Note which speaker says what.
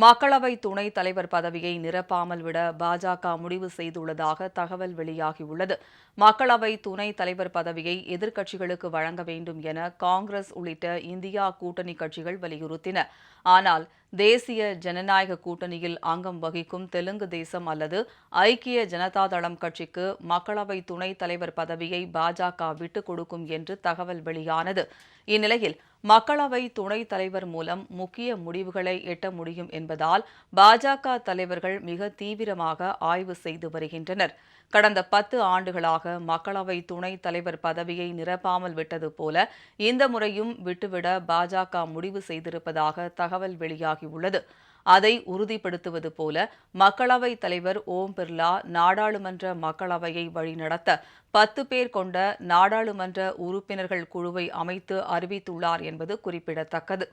Speaker 1: மக்களவை துணைத் தலைவர் பதவியை நிரப்பாமல் விட பாஜக முடிவு செய்துள்ளதாக தகவல் வெளியாகியுள்ளது. மக்களவை துணைத் தலைவர் பதவியை எதிர்க்கட்சிகளுக்கு வழங்க வேண்டும் என காங்கிரஸ் உள்ளிட்ட இந்தியா கூட்டணி கட்சிகள் வலியுறுத்தின. ஆனால் தேசிய ஜனநாயக கூட்டணியில் அங்கம் வகிக்கும் தெலுங்கு தேசம் அல்லது ஐக்கிய ஜனதா தளம் கட்சிக்கு மக்களவை துணைத் தலைவர் பதவியை பாஜக விட்டுக் கொடுக்கும் என்று தகவல் வெளியானது. இந்நிலையில் மக்களவை துணைத் தலைவர் மூலம் முக்கிய முடிவுகளை எட்ட முடியும் என்பதால் பாஜக தலைவர்கள் மிக தீவிரமாக ஆய்வு செய்து வருகின்றனர். கடந்த பத்து ஆண்டுகளாக மக்களவை துணைத் தலைவர் பதவியை நிரப்பாமல் விட்டது போல இந்த முறையும் விட்டுவிட பாஜக முடிவு செய்திருப்பதாக தகவல் வெளியாகியுள்ளது அதை உறுதிப்படுத்துவது போல மக்களவைத் தலைவர் ஓம் பிர்லா நாடாளுமன்ற மக்களவையை வழிநடத்த பத்து பேர் கொண்ட நாடாளுமன்ற உறுப்பினர்கள் குழுவை அமைத்து அறிவித்துள்ளார் என்பது குறிப்பிடத்தக்கது.